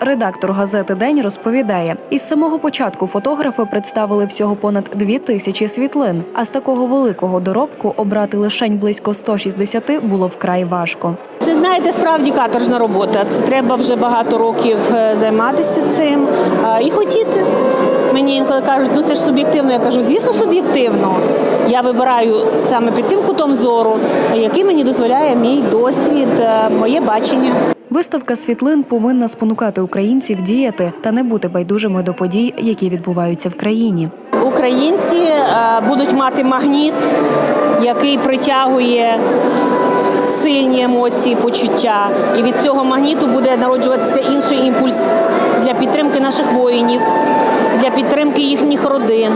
редактор газети День розповідає: із самого початку фотографи представили всього понад дві тисячі світлин. А з такого великого доробку обрати лишень близько 160 було вкрай важко. Це знаєте, справді каторжна робота. Це треба вже багато років е, займатися цим і хотіти. Мені інколи кажуть, ну це ж суб'єктивно. Я кажу, звісно, суб'єктивно. Я вибираю саме під тим кутом зору, який мені дозволяє мій досвід, е, моє бачення. Виставка світлин повинна спонукати українців діяти та не бути байдужими до подій, які відбуваються в країні. Українці е, будуть мати магніт, який притягує сильні емоції, почуття. І від цього магніту буде народжуватися інший імпульс для підтримки наших воїнів, для підтримки їхніх родин,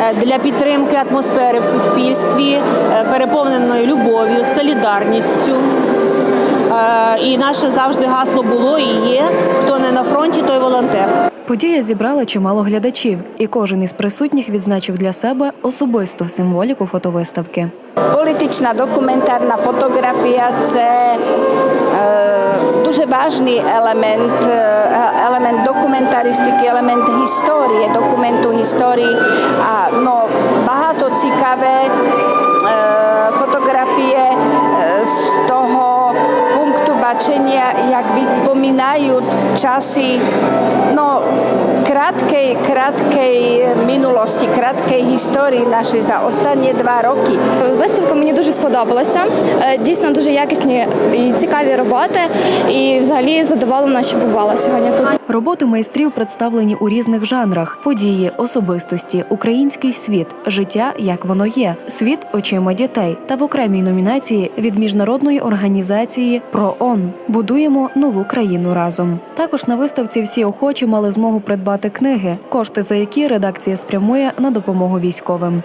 е, для підтримки атмосфери в суспільстві, е, переповненої любов'ю, солідарністю. Е, І наше завжди гасло було і є: хто не на фронті, той волонтер. Подія зібрала чимало глядачів, і кожен із присутніх відзначив для себе особисто символіку фотовиставки. Політична документарна фотографія це е, дуже важний елемент, е, документаристики, елемент історії, документу історії. А, ну, багато цікаве е, фотографії з того пункту бачення, як відпоминають часи ну, краткej, краtkej minulosti, краткej історії нашої за останні два роки. Виставка мені дуже сподобалася. Е, Дійсно дуже якісні і цікаві роботи. І взагалі задоволена, що бувала сьогодні тут. Роботи майстрів представлені у різних жанрах: події, особистості, український світ, життя, як воно є, світ очима дітей та в окремій номінації від міжнародної організації ПРООН будуємо нову країну разом. Також на виставці всі охочі мали змогу придбати книги, кошти за які редакція спрямує на допомогу військовим.